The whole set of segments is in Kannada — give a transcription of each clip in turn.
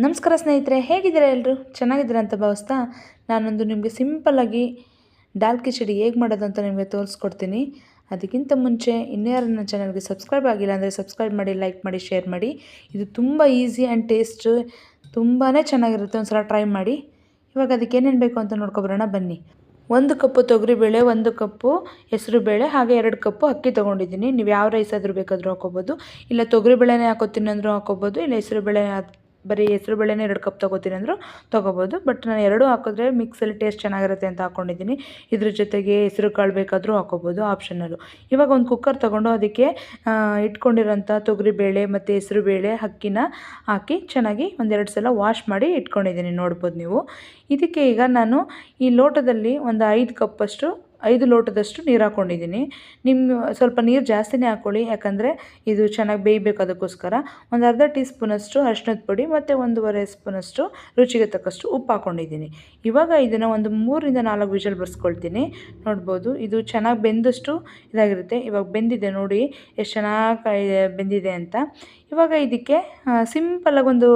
ನಮಸ್ಕಾರ ಸ್ನೇಹಿತರೆ, ಹೇಗಿದ್ದೀರಾ ಎಲ್ಲರೂ ಚೆನ್ನಾಗಿದ್ದೀರಾ ಅಂತ ಭಾವಿಸ್ತಾ ನಾನೊಂದು ನಿಮಗೆ ಸಿಂಪಲ್ಲಾಗಿ ದಾಲ್ ಕಿಚಡಿ ಹೇಗೆ ಮಾಡೋದು ಅಂತ ನಿಮಗೆ ತೋರಿಸ್ಕೊಡ್ತೀನಿ. ಅದಕ್ಕಿಂತ ಮುಂಚೆ ಇನ್ನೂ ಯಾರು ನನ್ನ ಚಾನಲ್ಗೆ ಸಬ್ಸ್ಕ್ರೈಬ್ ಆಗಿಲ್ಲ ಅಂದರೆ ಸಬ್ಸ್ಕ್ರೈಬ್ ಮಾಡಿ ಲೈಕ್ ಮಾಡಿ ಶೇರ್ ಮಾಡಿ. ಇದು ತುಂಬ ಈಸಿ ಆ್ಯಂಡ್ ಟೇಸ್ಟ್ ತುಂಬಾ ಚೆನ್ನಾಗಿರುತ್ತೆ ಒಂದು ಸಲ ಟ್ರೈ ಮಾಡಿ. ಇವಾಗ ಅದಕ್ಕೆ ಏನೇನು ಬೇಕು ಅಂತ ನೋಡ್ಕೊಬರೋಣ, ಬನ್ನಿ. ಒಂದು ಕಪ್ಪು ತೊಗರಿಬೇಳೆ, ಒಂದು ಕಪ್ಪು ಹೆಸರುಬೇಳೆ, ಹಾಗೆ ಎರಡು ಕಪ್ಪು ಅಕ್ಕಿ ತೊಗೊಂಡಿದ್ದೀನಿ. ನೀವು ಯಾವ ರೈಸ್ ಆದರೂ ಬೇಕಾದರೂ ಹಾಕೋಬೋದು ಇಲ್ಲ ತೊಗರಿಬೇಳೆನೇ ಹಾಕೋತೀನಿ ಅಂದರೂ ಹಾಕೋಬೋದು ಇಲ್ಲ ಹೆಸರುಬೇಳೆ ಬರೀ ಹೆಸರುಬೇಳೆನೇ ಎರಡು ಕಪ್ ತೊಗೋತೀನಿ ಅಂದರೂ ತೊಗೋಬೋದು. ಬಟ್ ನಾನು ಎರಡೂ ಹಾಕಿದ್ರೆ ಮಿಕ್ಸಲ್ಲಿ ಟೇಸ್ಟ್ ಚೆನ್ನಾಗಿರುತ್ತೆ ಅಂತ ಹಾಕ್ಕೊಂಡಿದ್ದೀನಿ ಇದ್ರ ಜೊತೆಗೆ ಹೆಸರು ಕಾಳು ಬೇಕಾದರೂ ಹಾಕೋಬೋದು ಆಪ್ಷನಲ್ಲು ಇವಾಗ ಒಂದು ಕುಕ್ಕರ್ ತೊಗೊಂಡು ಅದಕ್ಕೆ ಇಟ್ಕೊಂಡಿರೋಂಥ ತೊಗರಿ ತೊಗರಿಬೇಳೆ ಮತ್ತು ಹೆಸರು ಬೇಳೆ ಅಕ್ಕಿನ ಹಾಕಿ ಚೆನ್ನಾಗಿ ಒಂದೆರಡು ಸಲ ವಾಶ್ ಮಾಡಿ ಇಟ್ಕೊಂಡಿದ್ದೀನಿ ನೋಡ್ಬೋದು ನೀವು. ಇದಕ್ಕೆ ಈಗ ನಾನು ಈ ಲೋಟದಲ್ಲಿ ಒಂದು ಐದು ಕಪ್ಪಷ್ಟು ಐದು ಲೋಟದಷ್ಟು ನೀರು ಹಾಕ್ಕೊಂಡಿದ್ದೀನಿ ನಿಮ್ಮ ಸ್ವಲ್ಪ ನೀರು ಜಾಸ್ತಿನೇ ಹಾಕ್ಕೊಳ್ಳಿ ಯಾಕಂದರೆ ಇದು ಚೆನ್ನಾಗಿ ಬೇಯಬೇಕು ಅದಕ್ಕೋಸ್ಕರ. ಒಂದು ಅರ್ಧ ಟೀ ಸ್ಪೂನಷ್ಟು ಅರಿಶಿನದ ಪುಡಿ ಮತ್ತು ಒಂದೂವರೆ ಸ್ಪೂನಷ್ಟು ರುಚಿಗೆ ತಕ್ಕಷ್ಟು ಉಪ್ಪು ಹಾಕ್ಕೊಂಡಿದ್ದೀನಿ ಇವಾಗ ಇದನ್ನು ಒಂದು ಮೂರಿಂದ ನಾಲ್ಕು ವಿಷಲ್ ಬರ್ಸ್ಕೊಳ್ತೀನಿ. ನೋಡ್ಬೋದು, ಇದು ಚೆನ್ನಾಗಿ ಬೆಂದಷ್ಟು ಇದಾಗಿರುತ್ತೆ. ಇವಾಗ ಬೆಂದಿದೆ ನೋಡಿ, ಎಷ್ಟು ಚೆನ್ನಾಗಿ ಬೆಂದಿದೆ ಅಂತ. ಇವಾಗ ಇದಕ್ಕೆ ಸಿಂಪಲಾಗಿ ಒಂದು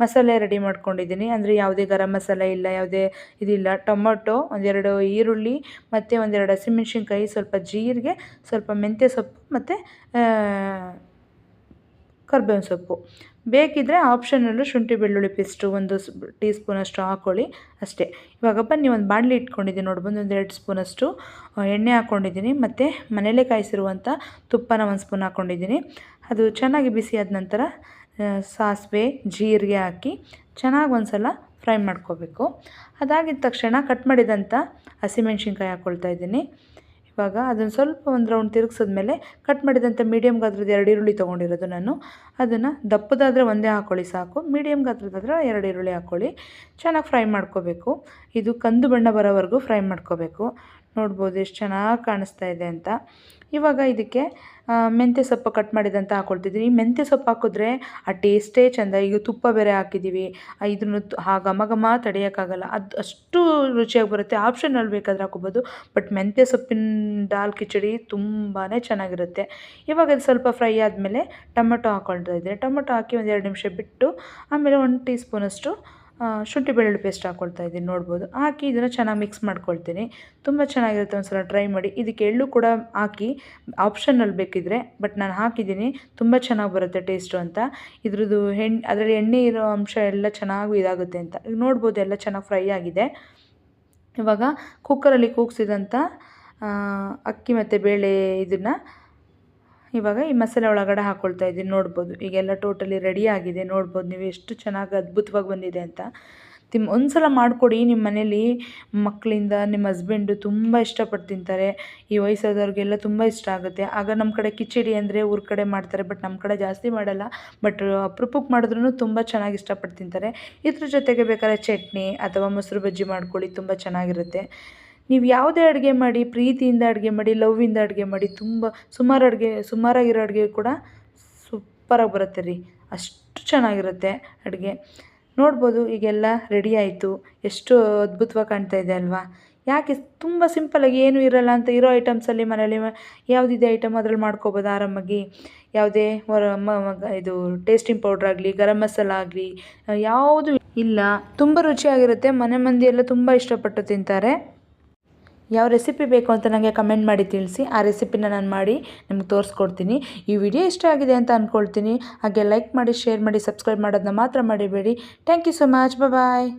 ಮಸಾಲೆ ರೆಡಿ ಮಾಡ್ಕೊಂಡಿದ್ದೀನಿ. ಅಂದರೆ ಯಾವುದೇ ಗರಂ ಮಸಾಲೆ ಇಲ್ಲ, ಯಾವುದೇ ಇದಿಲ್ಲ. ಟೊಮೊಟೊ ಒಂದೆರಡು ಈರುಳ್ಳಿ ಮತ್ತು ಒಂದೆರಡು ಹಸಿಮೆಣ್ಸಿನ್ಕಾಯಿ ಸ್ವಲ್ಪ ಜೀರಿಗೆ, ಸ್ವಲ್ಪ ಮೆಂತ್ಯ ಸೊಪ್ಪು ಮತ್ತು ಕರ್ಬೇವಿನ ಸೊಪ್ಪು. ಬೇಕಿದ್ದರೆ ಆಪ್ಷನಲ್ಲೂ ಶುಂಠಿ ಬೆಳ್ಳುಳ್ಳಿ ಪೇಸ್ಟು ಒಂದು ಟೀ ಸ್ಪೂನಷ್ಟು ಹಾಕ್ಕೊಳ್ಳಿ ಅಷ್ಟೇ. ಇವಾಗ ಬನ್ನಿ, ಒಂದು ಬಾಣಲಿ ಇಟ್ಕೊಂಡಿದ್ದೀನಿ ನೋಡ್ಬಂದು ಒಂದು ಎರಡು ಸ್ಪೂನಷ್ಟು ಎಣ್ಣೆ ಹಾಕ್ಕೊಂಡಿದ್ದೀನಿ ಮತ್ತು ಮನೇಲೇ ಕಾಯಿಸಿರುವಂಥ ತುಪ್ಪನ ಒಂದು ಸ್ಪೂನ್ ಹಾಕ್ಕೊಂಡಿದ್ದೀನಿ ಅದು ಚೆನ್ನಾಗಿ ಬಿಸಿ ಆದ ನಂತರ ಸಾಸಿವೆ, ಜೀರಿಗೆ ಹಾಕಿ ಚೆನ್ನಾಗಿ ಒಂದು ಸಲ ಫ್ರೈ ಮಾಡ್ಕೋಬೇಕು. ಅದಾಗಿದ ತಕ್ಷಣ ಕಟ್ ಮಾಡಿದಂಥ ಹಸಿಮೆಣ್ಸಿನ್ಕಾಯಿ ಹಾಕ್ಕೊಳ್ತಾ ಇದ್ದೀನಿ. ಇವಾಗ ಅದನ್ನು ಸ್ವಲ್ಪ ಒಂದು ರೌಂಡ್ ತಿರುಗಿಸಿದ್ಮೇಲೆ ಕಟ್ ಮಾಡಿದಂಥ ಮೀಡಿಯಮ್ ಗಾತ್ರದ ಎರಡು ಈರುಳ್ಳಿ ತೊಗೊಂಡಿರೋದು ನಾನು. ಅದನ್ನು ದಪ್ಪದಾದರೆ ಒಂದೇ ಹಾಕ್ಕೊಳ್ಳಿ ಸಾಕು ಮೀಡಿಯಮ್ ಗಾತ್ರದಾದರೆ ಎರಡು ಈರುಳ್ಳಿ ಹಾಕ್ಕೊಳ್ಳಿ ಚೆನ್ನಾಗಿ ಫ್ರೈ ಮಾಡ್ಕೋಬೇಕು. ಇದು ಕಂದು ಬಣ್ಣ ಬರೋವರೆಗೂ ಫ್ರೈ ಮಾಡ್ಕೋಬೇಕು. ನೋಡ್ಬೋದು ಎಷ್ಟು ಚೆನ್ನಾಗಿ ಕಾಣಿಸ್ತಾ ಇದೆ ಅಂತ. ಇವಾಗ ಇದಕ್ಕೆ ಮೆಂತ್ಯ ಸೊಪ್ಪು ಕಟ್ ಮಾಡಿದಂತ ಹಾಕ್ಕೊಳ್ತಿದ್ದೀನಿ ಈ ಮೆಂತ್ಯ ಸೊಪ್ಪು ಹಾಕಿದ್ರೆ ಆ ಟೇಸ್ಟೇ ಚೆಂದ. ಈಗ ತುಪ್ಪ ಬೇರೆ ಹಾಕಿದ್ದೀವಿ ಇದನ್ನು ಆ ಘಮ ಘಮ ತಡೆಯೋಕ್ಕಾಗಲ್ಲ. ಅದು ಅಷ್ಟು ರುಚಿಯಾಗಿ ಬರುತ್ತೆ. ಆಪ್ಷನಲ್ಲಿ ಬೇಕಾದ್ರೆ ಹಾಕೋಬೋದು ಬಟ್ ಮೆಂತ್ಯ ಸೊಪ್ಪಿನ ದಾಲ್ ಕಿಚಡಿ ತುಂಬಾ ಚೆನ್ನಾಗಿರುತ್ತೆ. ಇವಾಗ ಅದು ಸ್ವಲ್ಪ ಫ್ರೈ ಆದಮೇಲೆ ಟೊಮೆಟೊ ಹಾಕೊಳ್ತಾ ಇದ್ದೀನಿ. ಟೊಮೆಟೊ ಹಾಕಿ ಒಂದು ಎರಡು ನಿಮಿಷ ಬಿಟ್ಟು, ಆಮೇಲೆ ಒಂದು ಟೀ ಸ್ಪೂನಷ್ಟು ಶುಂಠಿ ಬೆಳ್ಳುಳ್ಳಿ ಪೇಸ್ಟ್ ಹಾಕ್ಕೊಳ್ತಾ ಇದ್ದೀನಿ, ನೋಡ್ಬೋದು. ಹಾಕಿ ಇದನ್ನು ಚೆನ್ನಾಗಿ ಮಿಕ್ಸ್ ಮಾಡ್ಕೊಳ್ತೀನಿ. ತುಂಬ ಚೆನ್ನಾಗಿರುತ್ತೆ ಒಂದು ಸಲ ಟ್ರೈ ಮಾಡಿ. ಇದಕ್ಕೆ ಎಳ್ಳು ಕೂಡ ಹಾಕಿ ಆಪ್ಷನಲ್ಲಿ ಬೇಕಿದ್ರೆ ಬಟ್ ನಾನು ಹಾಕಿದ್ದೀನಿ. ತುಂಬ ಚೆನ್ನಾಗಿ ಬರುತ್ತೆ ಟೇಸ್ಟು ಅಂತ. ಇದ್ರದ್ದು ಹೆಣ್, ಅದರಲ್ಲಿ ಎಣ್ಣೆ ಇರೋ ಅಂಶ ಎಲ್ಲ ಚೆನ್ನಾಗಿ ಇದಾಗುತ್ತೆ ಅಂತ. ಈಗ ನೋಡ್ಬೋದು ಎಲ್ಲ ಚೆನ್ನಾಗಿ ಫ್ರೈ ಆಗಿದೆ. ಇವಾಗ ಕುಕ್ಕರಲ್ಲಿ ಕೂಗಿಸಿದಂಥ ಅಕ್ಕಿ ಮತ್ತು ಬೇಳೆ ಇದನ್ನು ಇವಾಗ ಈ ಮಸಾಲೆ ಒಳಗಡೆ ಹಾಕ್ಕೊಳ್ತಾ ಇದ್ದೀನಿ. ನೋಡ್ಬೋದು, ಈಗೆಲ್ಲ ಟೋಟಲಿ ರೆಡಿ ಆಗಿದೆ. ನೋಡ್ಬೋದು, ನೀವು ಎಷ್ಟು ಚೆನ್ನಾಗಿ ಅದ್ಭುತವಾಗಿ ಬಂದಿದೆ ಅಂತ. ತಿಮ್ ಒಂದು ಸಲ ಮಾಡಿಕೊಡಿ. ನಿಮ್ಮ ಮನೇಲಿ ಮಕ್ಕಳಿಂದ, ನಿಮ್ಮ ಹಸ್ಬೆಂಡು ತುಂಬ ಇಷ್ಟಪಟ್ಟು ತಿಂತಾರೆ. ಈ ವಯಸ್ಸಾದವ್ರಿಗೆಲ್ಲ ತುಂಬ ಇಷ್ಟ ಆಗುತ್ತೆ. ಆಗ ನಮ್ಮ ಕಡೆ ಕಿಚಡಿ ಅಂದರೆ ಊರ ಕಡೆ ಮಾಡ್ತಾರೆ ಬಟ್ ನಮ್ಮ ಕಡೆ ಜಾಸ್ತಿ ಮಾಡಲ್ಲ. ಬಟ್ ಅಪ್ರೂಪಕ್ಕೆ ಮಾಡಿದ್ರೂ ತುಂಬ ಚೆನ್ನಾಗಿ ಇಷ್ಟಪಟ್ಟು ತಿಂತಾರೆ. ಇದ್ರ ಜೊತೆಗೆ ಬೇಕಾದ್ರೆ ಚಟ್ನಿ ಅಥವಾ ಮೊಸರು ಬಜ್ಜಿ ಮಾಡ್ಕೊಳ್ಳಿ, ತುಂಬ ಚೆನ್ನಾಗಿರುತ್ತೆ. ನೀವು ಯಾವುದೇ ಅಡುಗೆ ಮಾಡಿ, ಪ್ರೀತಿಯಿಂದ ಅಡುಗೆ ಮಾಡಿ, ಲವ್ವಿಂದ ಅಡುಗೆ ಮಾಡಿ, ತುಂಬ ಸುಮಾರು ಅಡುಗೆ, ಸುಮಾರಾಗಿರೋ ಅಡುಗೆ ಕೂಡ ಸೂಪರಾಗಿ ಬರುತ್ತೆ ರೀ. ಅಷ್ಟು ಚೆನ್ನಾಗಿರುತ್ತೆ ಅಡುಗೆ. ನೋಡ್ಬೋದು ಈಗೆಲ್ಲ ರೆಡಿ ಆಯಿತು. ಎಷ್ಟು ಅದ್ಭುತವಾಗಿ ಕಾಣ್ತಾ ಇದೆ ಅಲ್ವಾ? ಯಾಕೆ ತುಂಬ ಸಿಂಪಲಾಗಿ ಏನೂ ಇರಲ್ಲ ಅಂತ ಇರೋ ಐಟಮ್ಸಲ್ಲಿ ಮನೇಲಿ ಯಾವುದಿದೆ ಐಟಮ್ ಅದ್ರಲ್ಲಿ ಮಾಡ್ಕೋಬೋದು ಆರಾಮಾಗಿ. ಯಾವುದೇ ಇದು ಟೇಸ್ಟಿಂಗ್ ಪೌಡ್ರ್ ಆಗಲಿ, ಗರಂ ಮಸಾಲ ಆಗಲಿ ಯಾವುದು ಇಲ್ಲ. ತುಂಬ ರುಚಿಯಾಗಿರುತ್ತೆ. ಮನೆ ಮಂದಿ ಎಲ್ಲ ತುಂಬ ಇಷ್ಟಪಟ್ಟು ತಿಂತಾರೆ. ಯಾವ ರೆಸಿಪಿ ಬೇಕು ಅಂತ ನನಗೆ ಕಮೆಂಟ್ ಮಾಡಿ ತಿಳಿಸಿ, ಆ ರೆಸಿಪಿನ ನಾನು ಮಾಡಿ ನಿಮ್ಗೆ ತೋರಿಸ್ಕೊಡ್ತೀನಿ. ಈ ವಿಡಿಯೋ ಇಷ್ಟ ಆಗಿದೆ ಅಂತ ಅಂದ್ಕೊಳ್ತೀನಿ ಹಾಗೆ ಲೈಕ್ ಮಾಡಿ ಶೇರ್ ಮಾಡಿ ಸಬ್ಸ್ಕ್ರೈಬ್ ಮಾಡೋದನ್ನ ಮಾತ್ರ ಮಾಡಿಬೇಡಿ thank you so much bye